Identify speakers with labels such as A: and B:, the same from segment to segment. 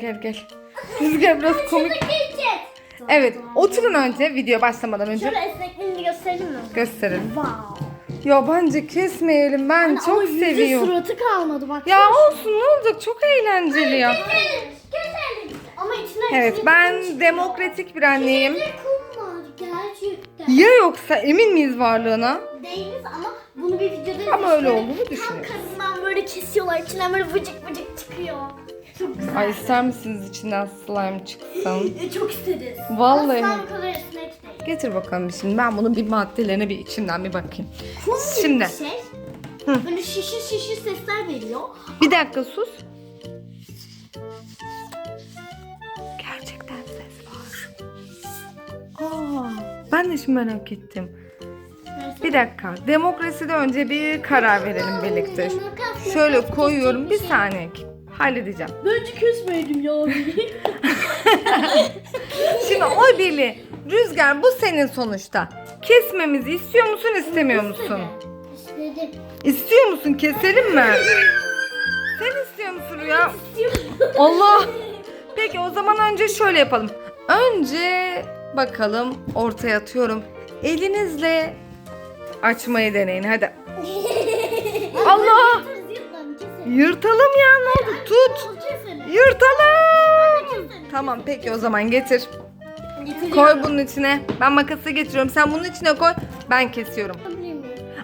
A: Gel gel. Rüzgar biraz komik. Evet oturun önce video başlamadan önce
B: Şöyle esnekliğini gösterelim mi?
A: gösterelim.
B: Wow.
A: Ya bence kesmeyelim ben
B: Ama
A: çok
B: yüzü
A: seviyorum.
B: suratı kalmadı bak.
A: Ya olsun ne olacak çok eğlenceli ya.
B: Keselim. Ama içine
A: Evet ben demokratik bir anneyim.
B: kum var gerçekten.
A: Ya yoksa emin miyiz varlığına?
B: Değiliz ama bunu bir videoda
A: Ama öyle
B: böyle
A: olduğunu
B: Tam
A: düşünüyorum.
B: karından böyle kesiyorlar. içinden böyle vıcık vıcık çıkıyor. Çok güzel.
A: Ay ister misiniz içinden slime çıksın?
B: E, Çok isteriz.
A: Vallahi.
B: Asla bu kadar esnek değil.
A: Getir bakalım şimdi ben bunun bir maddelerine bir içinden bir bakayım.
B: Kum gibi
A: Şimdi.
B: bir şey. Böyle şişir şişir sesler veriyor.
A: Bir dakika sus. Gerçekten ses var. Aa, ben de şimdi merak ettim. Bir dakika. Demokraside önce bir karar verelim birlikte. Şöyle koyuyorum. Bir saniye. Halledeceğim.
B: Bence kesmeyelim ya.
A: Şimdi oy birliği. Rüzgar bu senin sonuçta. Kesmemizi istiyor musun istemiyor musun?
B: İstedim.
A: İstiyor musun? Keselim mi? Sen istiyor musun Rüya? Allah. Peki o zaman önce şöyle yapalım. Önce bakalım ortaya atıyorum. Elinizle açmayı deneyin hadi. Allah! Yırtalım ya ne oldu? Tut. Yırtalım. Tamam peki o zaman getir. Koy bunun içine. Ben makası getiriyorum. Sen bunun içine koy. Ben kesiyorum.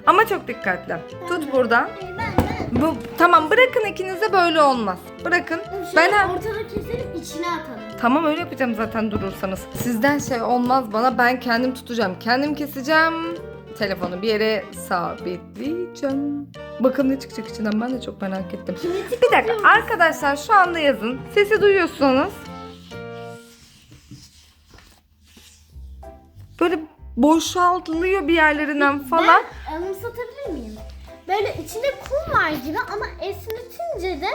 A: Ama çok dikkatli. Tut buradan. Bu tamam bırakın ikiniz de böyle olmaz. Bırakın. Ben
B: Ben ortada keselim içine atalım.
A: Tamam öyle yapacağım zaten durursanız. Sizden şey olmaz bana ben kendim tutacağım. Kendim keseceğim. Telefonu bir yere sabitleyeceğim. Bakalım ne çıkacak içinden ben de çok merak ettim. Bir dakika arkadaşlar şu anda yazın. Sesi duyuyorsunuz. Böyle boşaltılıyor bir yerlerinden falan.
B: Ben anımsatabilir miyim? Böyle içinde kum var gibi ama esnetince de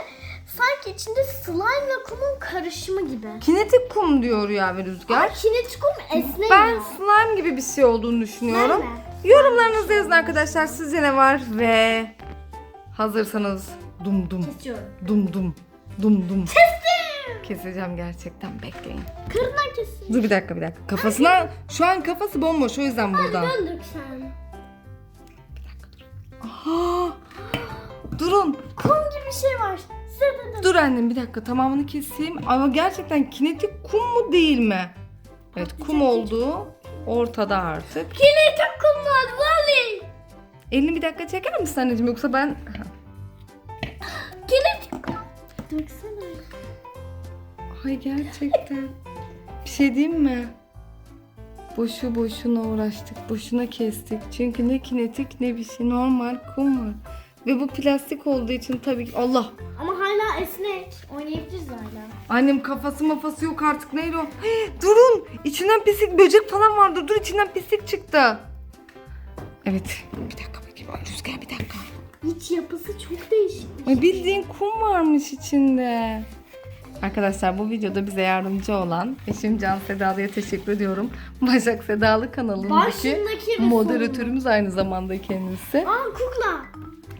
B: sanki içinde slime ile kumun karışımı gibi.
A: Kinetik kum diyor ya ve
B: Ama
A: Rüzgar.
B: kinetik kum esniyor.
A: Ben slime gibi bir şey olduğunu düşünüyorum.
B: Ben
A: Yorumlarınızı yazın arkadaşlar. Sizce ne var? Ve hazırsanız dum dum
B: Kesiyorum.
A: dum dum dum dum.
B: Kestim.
A: Keseceğim gerçekten bekleyin.
B: Kırından kesin.
A: Dur bir dakika bir dakika. Kafasına şu an kafası bomboş o yüzden buradan.
B: Döndük sen.
A: Aa, durun.
B: Kum gibi bir şey var. Size dedim.
A: Dur annem bir dakika tamamını keseyim. Ama gerçekten kinetik kum mu değil mi? Evet kum olduğu ortada artık.
B: Kinetik kum var. Vallahi.
A: Elini bir dakika çeker misin anneciğim yoksa ben...
B: Kinetik kum. Döksene.
A: Ay gerçekten. Bir şey diyeyim mi? Boşu boşuna uğraştık. Boşuna kestik. Çünkü ne kinetik ne bir şey. Normal kum var. Ve bu plastik olduğu için tabii ki... Allah!
B: Ama esnek. Oynayabiliriz hala.
A: Annem kafası mafası yok artık. Neydi o? Hey, durun! İçinden pislik böcek falan vardı. Dur içinden pislik çıktı. Evet. Bir dakika bakayım. Ay, Rüzgar bir dakika.
B: İç yapısı çok değişik.
A: Ay bildiğin kum varmış içinde. Arkadaşlar bu videoda bize yardımcı olan eşim Can Sedalı'ya teşekkür ediyorum. Başak Sedalı kanalındaki
B: Başındaki
A: moderatörümüz aynı zamanda kendisi.
B: Aa kukla.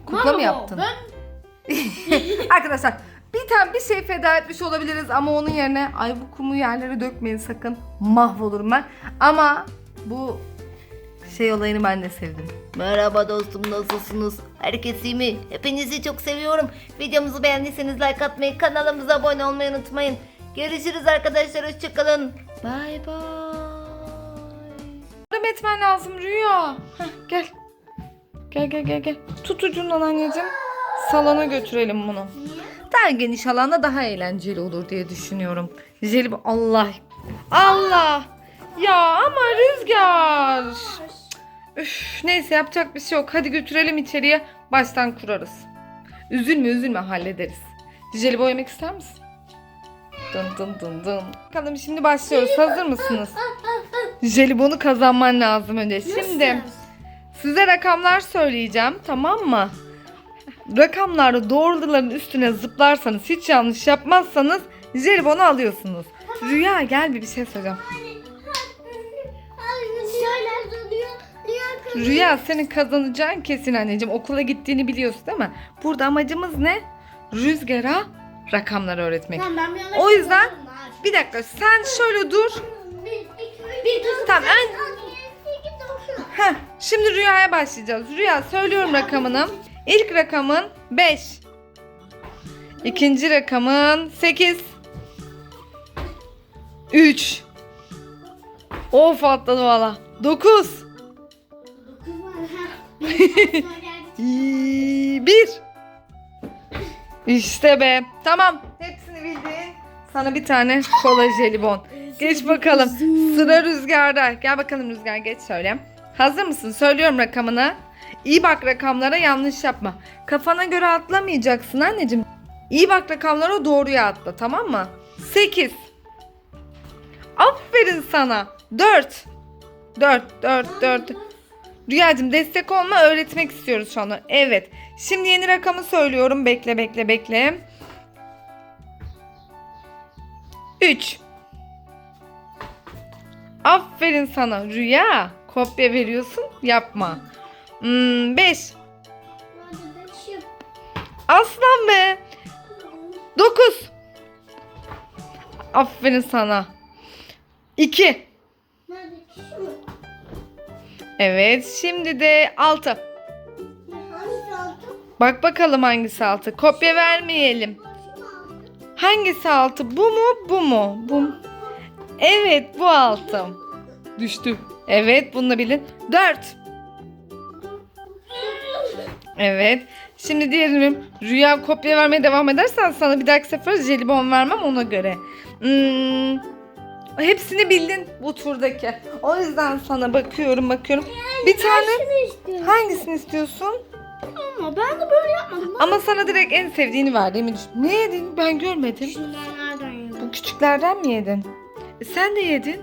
A: Kukla mı yaptın?
B: Ben
A: Arkadaşlar bir tane bir şey feda etmiş olabiliriz ama onun yerine ay bu kumu yerlere dökmeyin sakın mahvolurum ben. Ama bu şey olayını ben de sevdim.
C: Merhaba dostum nasılsınız? Herkes iyi mi? Hepinizi çok seviyorum. Videomuzu beğendiyseniz like atmayı, kanalımıza abone olmayı unutmayın. Görüşürüz arkadaşlar, hoşçakalın. Bay bay.
A: Yardım etmen lazım Rüya. Heh, gel. Gel gel gel gel. Tut ucundan anneciğim. Salona götürelim bunu. Daha geniş alanda daha eğlenceli olur diye düşünüyorum. Jelib Allah. Allah. Ya ama rüzgar. Üf, neyse yapacak bir şey yok. Hadi götürelim içeriye. Baştan kurarız. Üzülme üzülme hallederiz. Jelibon yemek ister misin? Dın dın dın dın. Bakalım şimdi başlıyoruz. Hazır mısınız? Jelibonu kazanman lazım önce. Şimdi size rakamlar söyleyeceğim tamam mı? Rakamları doğruların üstüne zıplarsanız hiç yanlış yapmazsanız jelibonu alıyorsunuz. Rüya gel bir bir şey söyleyeceğim.
B: Dönüyor.
A: Rüya senin kazanacağın kesin anneciğim. Okula gittiğini biliyorsun değil mi? Burada amacımız ne? Rüzgara rakamları öğretmek.
B: Tamam ben bir yana
A: O yüzden bir dakika sen şöyle dur.
B: Bir, iki, bir.
A: Tamam, ön-. Heh, şimdi Rüya'ya başlayacağız. Rüya söylüyorum rakamını. İlk rakamın 5. İkinci rakamın 8. 3. Of atladı valla. 9.
B: Dokuz var. Ha. Bir tane geldi.
A: 1. İşte be. Tamam. Hepsini bildin. Sana bir tane kola jelibon. Geç bakalım. Sıra Rüzgar'da. Gel bakalım Rüzgar geç söyle. Hazır mısın? Söylüyorum rakamını. İyi bak rakamlara yanlış yapma. Kafana göre atlamayacaksın anneciğim. İyi bak rakamlara doğruya atla tamam mı? 8. Aferin sana. 4. 4, 4, 4. Rüyacığım destek olma öğretmek istiyoruz şu anda. Evet. Şimdi yeni rakamı söylüyorum. Bekle bekle bekle. 3. Aferin sana Rüya. Kopya veriyorsun. Yapma. 5.
B: Hadi de şu.
A: Aslan be. 9. Aferin sana. 2.
B: Nerede? Şu mu?
A: Evet. Şimdi de 6.
B: Hangisi altı?
A: Bak bakalım hangisi 6. Kopya vermeyelim. Hangisi 6? Bu mu? Bu mu? Bu mu? Evet bu 6. Düştü. Evet bunu da bilin. 4. Evet. Şimdi diğerini rüya kopya vermeye devam edersen sana bir dahaki sefer jelibon vermem ona göre. Hmm, hepsini bildin bu turdaki. O yüzden sana bakıyorum bakıyorum. Bir tane hangisini istiyorsun?
B: Ama ben de böyle yapmadım.
A: Ama sana direkt en sevdiğini verdiğimi düşün. Ne yedin? Ben görmedim.
B: Şundan nereden yedim?
A: Bu küçüklerden mi yedin? E, sen de yedin.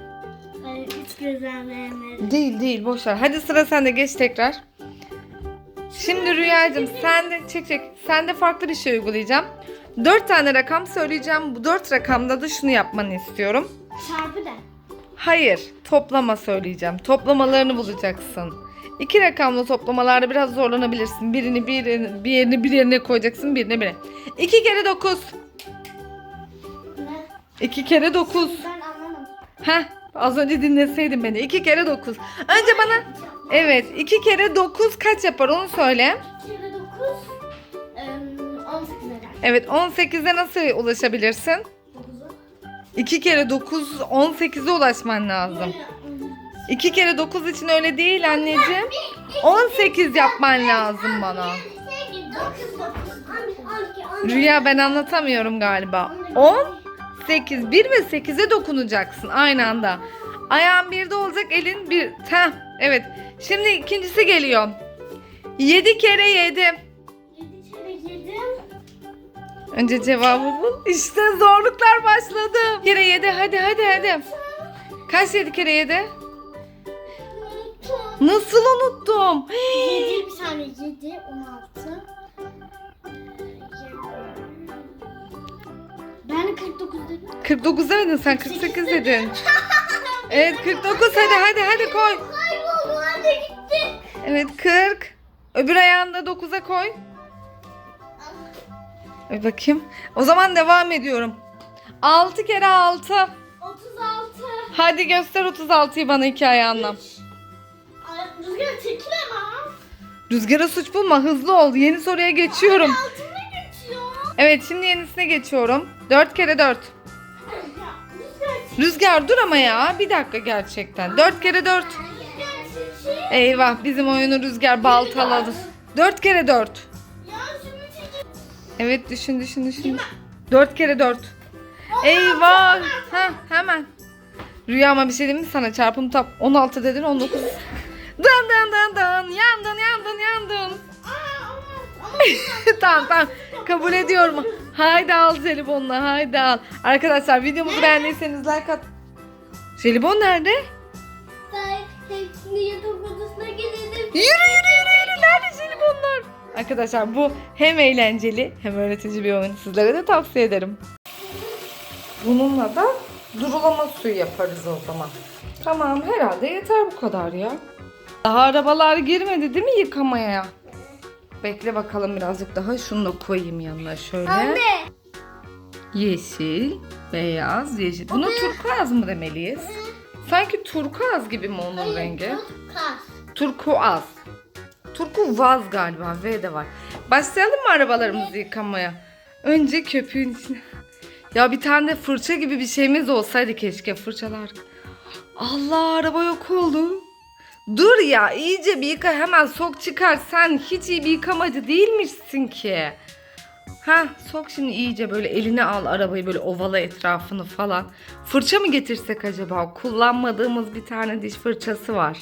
B: Hayır hiç gözlemleyemedim.
A: Değil değil boş ver. Hadi sıra sende geç tekrar. Şimdi Rüyacığım sen de çek çek. Sen de farklı bir şey uygulayacağım. Dört tane rakam söyleyeceğim. Bu dört rakamda da şunu yapmanı istiyorum.
B: Çarpı da.
A: Hayır, toplama söyleyeceğim. Toplamalarını bulacaksın. İki rakamlı toplamalarda biraz zorlanabilirsin. Birini bir yerine, bir yerini bir yerine koyacaksın, birine birine. İki kere dokuz.
B: Ne?
A: İki kere dokuz.
B: Ben anlamadım.
A: Heh, az önce dinleseydin beni. İki kere dokuz. Önce bana Evet, iki kere 9 kaç yapar onu söyle.
B: 2 kere 9 18 eder.
A: Evet, 18'e nasıl ulaşabilirsin?
B: 9'u.
A: 2 kere 9, 18'e ulaşman lazım. 2 kere 9 için öyle değil anneciğim. 18 yapman lazım bana.
B: 9 9 12
A: Rüya ben anlatamıyorum galiba. 10, 8, 1 ve 8'e dokunacaksın aynı anda. Ayağın birde olacak, elin bir... Heh, evet. Şimdi ikincisi geliyor. 7 kere 7.
B: 7 kere 7
A: Önce cevabı bul. İşte zorluklar başladı. Kere 7 hadi hadi hadi. Kaç 7 kere 7? Nasıl unuttum?
B: 7 bir tane 7 16 Ben de 49 dedim.
A: 49 demedin sen 48 dedin. Evet 49 hadi hadi hadi koy.
B: Kayboldu hadi gitti.
A: Evet 40. Öbür ayağını da 9'a koy. Bir bakayım. O zaman devam ediyorum. 6 kere 6.
B: 36
A: Hadi göster 36'yı bana iki ayağınla.
B: Ay, Rüzgar çekil ama.
A: Rüzgara suç bulma hızlı ol. Yeni soruya geçiyorum.
B: Altına geçiyor.
A: Evet şimdi yenisine geçiyorum. 4 kere 4.
B: Ya,
A: Rüzgar dur ama ya. Bir dakika gerçekten. 4 kere 4.
B: Rüzgar çekil.
A: Eyvah bizim oyunu Rüzgar baltaladı. 4 kere 4.
B: Ya şunu çekil.
A: Evet düşün düşün düşün. 4 kere 4. Eyvah. Ha hemen. Rüya ama bir şey diyeyim mi sana? Çarpım tap 16 dedin 19. Dın dın dın dın. Yandın yandın yandın. Tamam tamam. Kabul ediyorum. Haydi al jelibonla haydi al. Arkadaşlar videomuzu beğendiyseniz like at. Jelibon nerede? Yürü yürü yürü yürü. Nerede jelibonlar? Arkadaşlar bu hem eğlenceli hem öğretici bir oyun. Sizlere de tavsiye ederim. Bununla da durulama suyu yaparız o zaman. Tamam herhalde yeter bu kadar ya. Daha arabalar girmedi değil mi yıkamaya? Bekle bakalım birazcık daha. Şunu da koyayım yanına şöyle.
B: Anne.
A: Yeşil, beyaz, yeşil. Buna turkuaz mı demeliyiz? Sanki turkuaz gibi mi onun rengi?
B: Kas.
A: Turkuaz. Turkuvaz galiba. V de var. Başlayalım mı arabalarımızı yıkamaya? Önce köpüğün içine. Ya bir tane de fırça gibi bir şeyimiz olsaydı keşke fırçalar. Allah araba yok oldu. Dur ya iyice bir yıka hemen sok çıkar. Sen hiç iyi bir yıkamacı değilmişsin ki. Ha sok şimdi iyice böyle eline al arabayı böyle ovala etrafını falan. Fırça mı getirsek acaba? Kullanmadığımız bir tane diş fırçası var.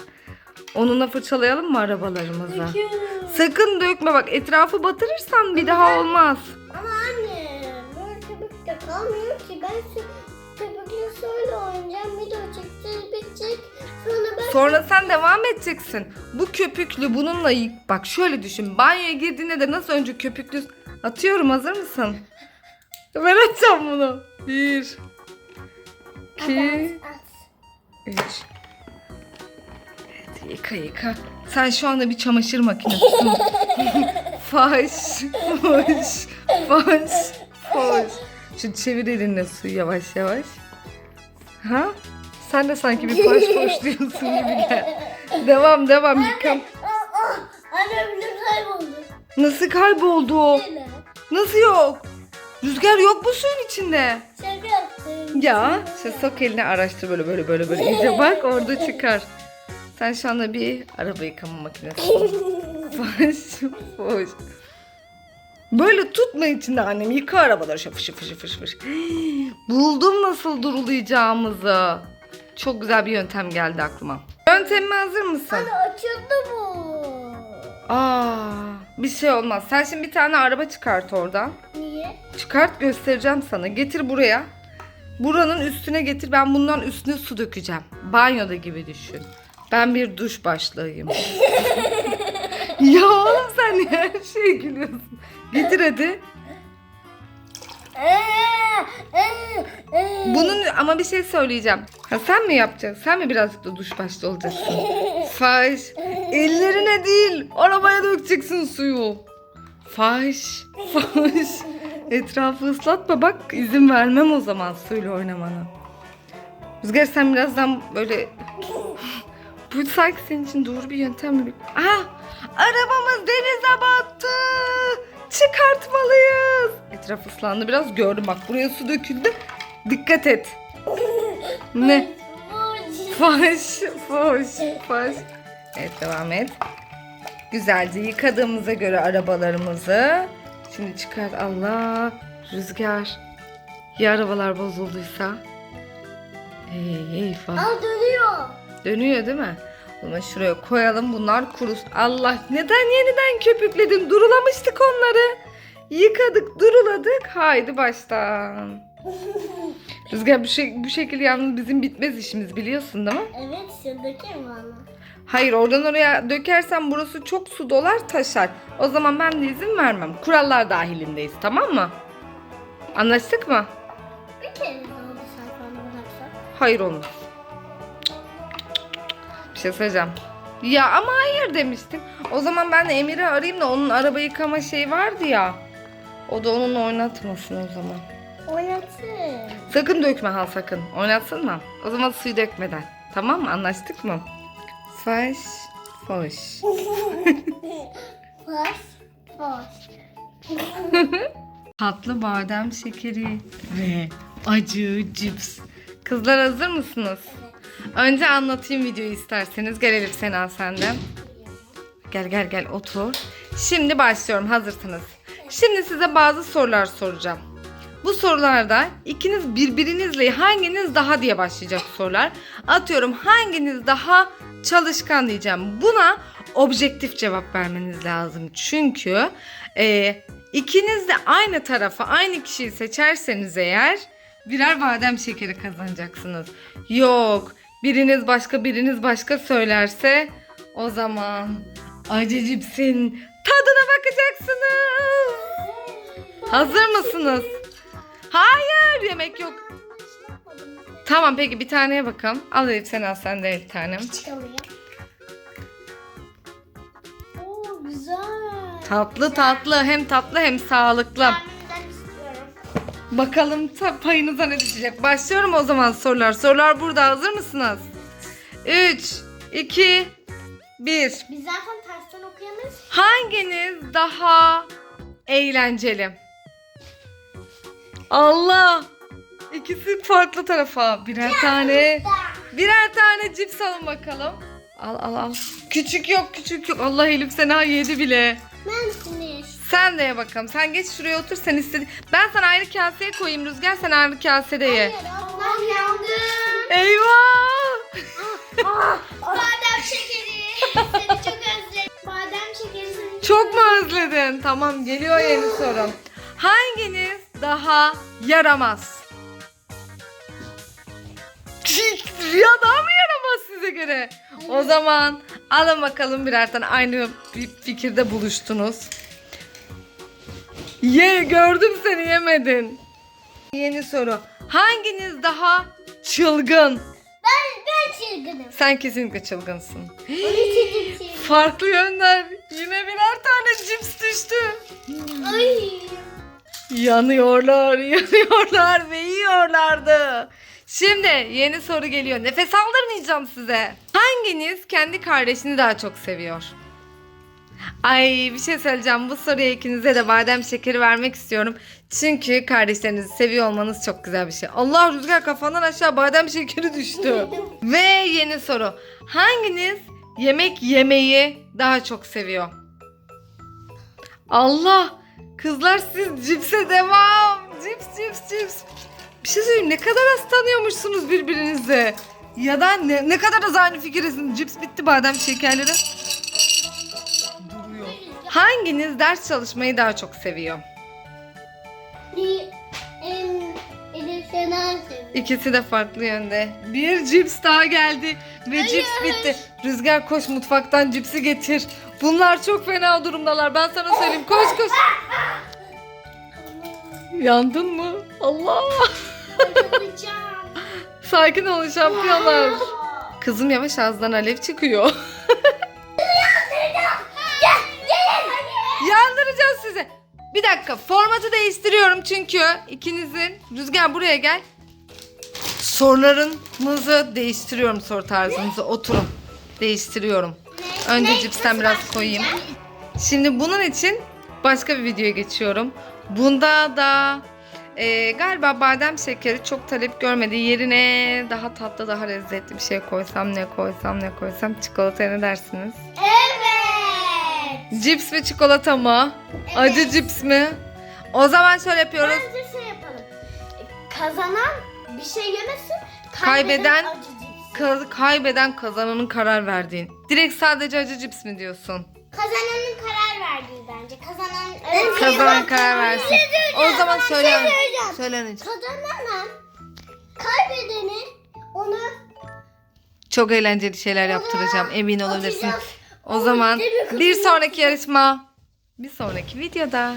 A: Onunla fırçalayalım mı arabalarımızı? Sakın dökme bak etrafı batırırsan bir daha olmaz.
B: Ama anne böyle köpük de kalmıyor ki. Ben köpükle şöyle oynayacağım. Video çekeceğiz bitecek. Sonra ben
A: Sonra sen devam edeceksin. Bu köpüklü bununla yık. Bak şöyle düşün. Banyoya girdiğinde de nasıl önce köpüklü atıyorum. Hazır mısın? Ben atacağım bunu. Bir. iki,
B: At.
A: Üç. Evet yıka yıka. Sen şu anda bir çamaşır makinesisin. faş, faş, faş, faş. Şu çevir elinle suyu yavaş yavaş. Ha? Sen de sanki bir faş diyorsun gibi gel. Devam devam yıkam.
B: Anne bir kayboldu.
A: Nasıl kayboldu o? Nasıl yok? Rüzgar yok mu suyun içinde?
B: Şaka yaptım.
A: Ya işte sok elini araştır böyle böyle böyle böyle iyice bak orada çıkar. Sen şu anda bir araba yıkama makinesi. Boş boş. Böyle tutma içinde annem yıka arabaları şıfır şıfır şıfır şıfır. Buldum nasıl durulayacağımızı. Çok güzel bir yöntem geldi aklıma. Yöntemime hazır mısın?
B: Anne açıldı bu.
A: Aa, bir şey olmaz. Sen şimdi bir tane araba çıkart oradan.
B: Niye?
A: Çıkart göstereceğim sana. Getir buraya. Buranın üstüne getir. Ben bundan üstüne su dökeceğim. Banyoda gibi düşün. Ben bir duş başlığıyım. ya oğlum sen her şeye gülüyorsun? Getir hadi. Bunun ama bir şey söyleyeceğim. Ha sen mi yapacaksın? Sen mi birazcık da duş başlı olacaksın? Faş. Ellerine değil. Arabaya dökeceksin suyu. Faş. Faş. Etrafı ıslatma bak izin vermem o zaman suyla oynamana. Rüzgar sen birazdan böyle... Bu sanki senin için doğru bir yöntem mi? Ah! Arabamız denize battı. Çıkartmalıyız. Etraf ıslandı biraz gördüm bak buraya su döküldü. Dikkat et. Ne? Faş, faş, faş. Evet devam et. Güzelce yıkadığımıza göre arabalarımızı. Şimdi çıkar Allah. Rüzgar. Ya arabalar bozulduysa? Ey eyvah.
B: Aa dönüyor.
A: Dönüyor değil mi? Zaman şuraya koyalım bunlar kurus. Allah neden yeniden köpükledin? Durulamıştık onları. Yıkadık, duruladık. Haydi baştan. Rüzgar bu, şey, bu şekilde yalnız bizim bitmez işimiz biliyorsun değil mi?
B: Evet şuradaki bana?
A: Hayır oradan oraya dökersen burası çok su dolar taşar. O zaman ben de izin vermem. Kurallar dahilindeyiz tamam mı? Anlaştık mı?
B: Bir kere oldu bıraksak?
A: Hayır olmaz. Söyleyeceğim. Ya ama hayır demiştim. O zaman ben de Emir'i arayayım da onun araba yıkama şeyi vardı ya. O da onunla oynatmasın o zaman.
B: Oynatın.
A: Sakın dökme ha sakın. Oynatsın mı? O zaman suyu dökmeden. Tamam mı? Anlaştık mı? Faş, foş.
B: Hoş. Hoş.
A: Tatlı badem şekeri ve acı cips. Kızlar hazır mısınız? Önce anlatayım videoyu isterseniz. Gel Elif Sena senden. Gel gel gel otur. Şimdi başlıyorum hazırsınız. Şimdi size bazı sorular soracağım. Bu sorularda ikiniz birbirinizle hanginiz daha diye başlayacak sorular. Atıyorum hanginiz daha çalışkan diyeceğim. Buna objektif cevap vermeniz lazım. Çünkü e, ikiniz de aynı tarafa aynı kişiyi seçerseniz eğer birer badem şekeri kazanacaksınız. Yok biriniz başka biriniz başka söylerse o zaman acı cipsin tadına bakacaksınız. Hazır mısınız? Hayır yemek yok. Tamam peki bir taneye bakalım. Al Elif sen al sen de bir tanem.
B: Oo güzel.
A: Tatlı tatlı hem tatlı hem sağlıklı. Bakalım ta- payınıza ne düşecek. Başlıyorum o zaman sorular. Sorular burada. Hazır mısınız? 3, 2, 1.
B: Biz zaten tersten okuyamayız.
A: Hanginiz daha eğlenceli? Allah! İkisi farklı tarafa. Birer tane. Birer tane cips alın bakalım. Al al al. Küçük yok küçük yok. Allah Elif Sena yedi bile.
B: Ben.
A: Sen de ye bakalım. Sen geç şuraya otur sen istedin. Ben sana ayrı kaseye koyayım Rüzgar sen ayrı kasede ye.
B: Allah yandım.
A: Eyvah!
B: Badem şekeri. Seni çok özledim. Badem şekeri seni
A: Çok mu özledin? Tamam geliyor yeni sorum. Hanginiz daha yaramaz? Rüya daha mı yaramaz size göre? O zaman alın bakalım birer tane aynı bir fikirde buluştunuz. Ye gördüm seni yemedin. Yeni soru. Hanginiz daha çılgın?
B: Ben, ben çılgınım.
A: Sen kesinlikle çılgınsın.
B: Çizdim çizdim.
A: Farklı yönler. Yine birer tane cips düştü.
B: Ay.
A: Yanıyorlar, yanıyorlar ve yiyorlardı. Şimdi yeni soru geliyor. Nefes aldırmayacağım size. Hanginiz kendi kardeşini daha çok seviyor? Ay bir şey söyleyeceğim. Bu soruya ikinize de badem şekeri vermek istiyorum. Çünkü kardeşlerinizi seviyor olmanız çok güzel bir şey. Allah rüzgar kafandan aşağı badem şekeri düştü. ve yeni soru. Hanginiz yemek yemeyi daha çok seviyor? Allah! Kızlar siz cipse devam. Cips cips cips. Bir şey söyleyeyim ne kadar az tanıyormuşsunuz birbirinizi. Ya da ne, ne kadar az aynı fikirsiniz. Cips bitti badem şekerleri. Hanginiz ders çalışmayı daha çok seviyor?
B: Seviyor.
A: İkisi de farklı yönde. Bir cips daha geldi ve cips bitti. Rüzgar koş mutfaktan cipsi getir. Bunlar çok fena durumdalar. Ben sana söyleyeyim. Koş koş. Yandın mı? Allah. Sakin olun şampiyonlar. Kızım yavaş ağzından alev çıkıyor. Bir dakika formatı değiştiriyorum çünkü ikinizin Rüzgar buraya gel. Sorularınızı değiştiriyorum soru tarzınızı. Oturun. Değiştiriyorum. Önce cipsten biraz koyayım. Şimdi bunun için başka bir videoya geçiyorum. Bunda da e, galiba badem şekeri çok talep görmedi. Yerine daha tatlı, daha lezzetli bir şey koysam ne koysam ne koysam çikolataya ne dersiniz?
B: Evet.
A: Cips ve çikolata mı? Acı cips mi? O zaman şöyle yapıyoruz.
B: Bence şey yapalım. Kazanan bir şey yemesin.
A: Kaybeden-
B: acı cips.
A: Ka- kaybeden kazananın karar verdiğin. Direkt sadece acı cips mi diyorsun?
B: Kazananın karar verdiği bence. Kazanan
A: Kazanan karar versin. O zaman söyle.
B: şey.
A: Söyle anneciğim.
B: Kazanan kaybedeni onu
A: Çok eğlenceli şeyler yaptıracağım. Emin olabilirsin.
B: atacağız.
A: O zaman bir sonraki yarışma bir sonraki videoda.